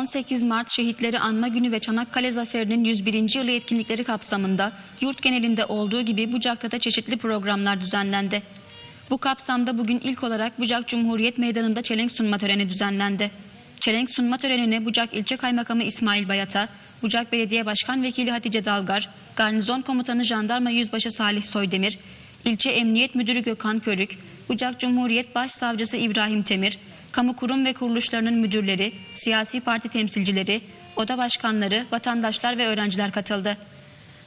18 Mart Şehitleri Anma Günü ve Çanakkale Zaferi'nin 101. yılı etkinlikleri kapsamında yurt genelinde olduğu gibi Bucak'ta da çeşitli programlar düzenlendi. Bu kapsamda bugün ilk olarak Bucak Cumhuriyet Meydanı'nda çelenk sunma töreni düzenlendi. Çelenk sunma törenine Bucak İlçe Kaymakamı İsmail Bayat'a, Bucak Belediye Başkan Vekili Hatice Dalgar, Garnizon Komutanı Jandarma Yüzbaşı Salih Soydemir, İlçe Emniyet Müdürü Gökhan Körük, Bucak Cumhuriyet Başsavcısı İbrahim Temir, kamu kurum ve kuruluşlarının müdürleri, siyasi parti temsilcileri, oda başkanları, vatandaşlar ve öğrenciler katıldı.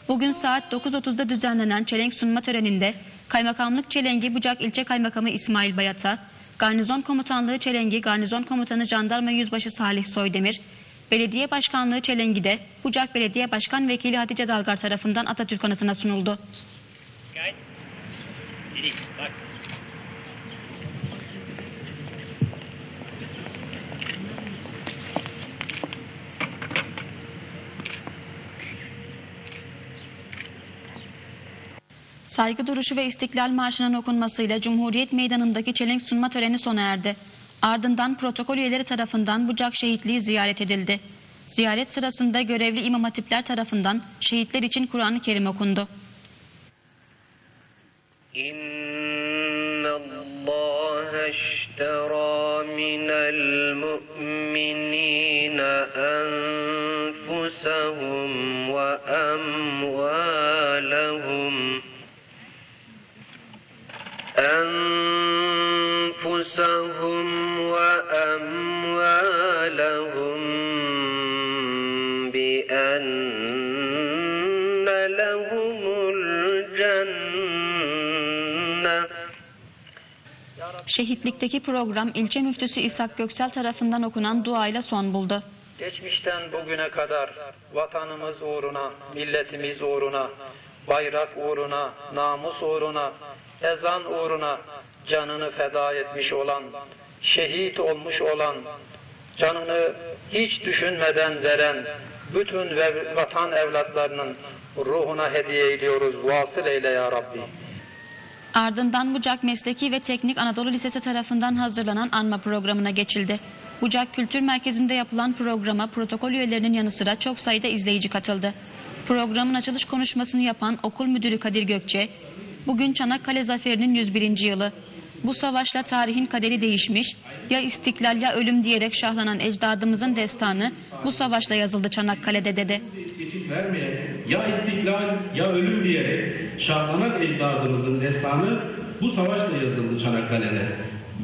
Bugün saat 9.30'da düzenlenen çelenk sunma töreninde Kaymakamlık Çelengi Bucak İlçe Kaymakamı İsmail Bayat'a, Garnizon Komutanlığı Çelengi Garnizon Komutanı Jandarma Yüzbaşı Salih Soydemir, Belediye Başkanlığı Çelengi'de Bucak Belediye Başkan Vekili Hatice Dalgar tarafından Atatürk anıtına sunuldu. Gel. Bak. Saygı duruşu ve İstiklal Marşı'nın okunmasıyla Cumhuriyet Meydanı'ndaki çelenk sunma töreni sona erdi. Ardından protokol üyeleri tarafından Bucak Şehitliği ziyaret edildi. Ziyaret sırasında görevli imam hatipler tarafından şehitler için Kur'an-ı Kerim okundu. İnna Allah eştera minel mu'minine enfusehum ve em أنفسهم وأموالهم بأن لهم الجنة Şehitlikteki program ilçe müftüsü İshak Göksel tarafından okunan duayla son buldu. Geçmişten bugüne kadar vatanımız uğruna, milletimiz uğruna, bayrak uğruna, namus uğruna, ezan uğruna canını feda etmiş olan, şehit olmuş olan, canını hiç düşünmeden veren bütün vatan evlatlarının ruhuna hediye ediyoruz. Vasıl eyle ya Rabbi. Ardından Bucak Mesleki ve Teknik Anadolu Lisesi tarafından hazırlanan anma programına geçildi. Bucak Kültür Merkezi'nde yapılan programa protokol üyelerinin yanı sıra çok sayıda izleyici katıldı. Programın açılış konuşmasını yapan okul müdürü Kadir Gökçe, bugün Çanakkale Zaferi'nin 101. yılı. Bu savaşla tarihin kaderi değişmiş, ya istiklal ya ölüm diyerek şahlanan ecdadımızın destanı bu savaşla yazıldı Çanakkale'de dedi. ya istiklal ya ölüm diyerek şahlanan ecdadımızın destanı bu savaşla yazıldı Çanakkale'de.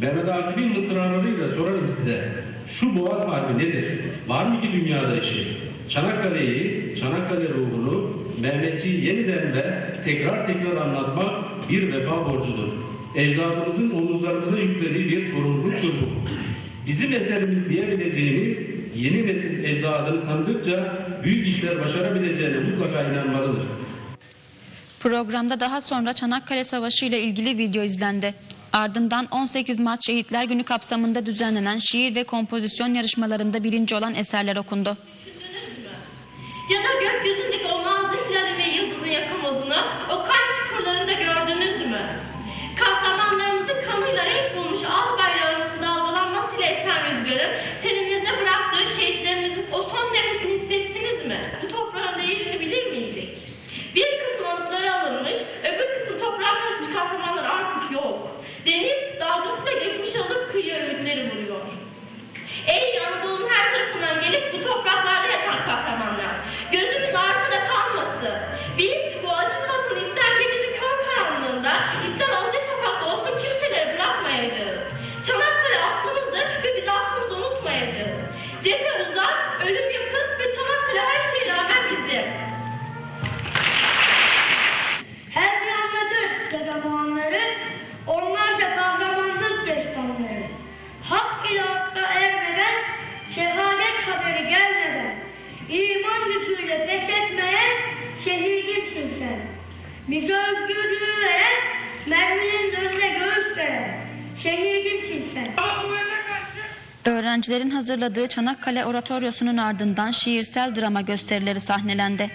Mehmet Akif'in mısralarıyla sorarım size. Şu Boğaz Harbi nedir? Var mı ki dünyada işi? Çanakkale'yi, Çanakkale ruhunu Mehmetçiği yeniden ve tekrar tekrar anlatmak bir vefa borcudur. Ecdadımızın omuzlarımıza yüklediği bir sorumluluktur bu. Bizim eserimiz diyebileceğimiz yeni nesil ecdadını tanıdıkça büyük işler başarabileceğine mutlaka inanmalıdır. Programda daha sonra Çanakkale Savaşı ile ilgili video izlendi. Ardından 18 Mart Şehitler Günü kapsamında düzenlenen şiir ve kompozisyon yarışmalarında birinci olan eserler okundu. Ya da gökyüzündeki o nazlı ve yıldızın yakamozunu o tarafından gelip iman yüküyle feshetmeyen şehidimsin sen. Bize özgürlüğü veren, merminin önüne göğüs veren, şehidimsin sen. Öğrencilerin hazırladığı Çanakkale Oratoryosu'nun ardından şiirsel drama gösterileri sahnelendi.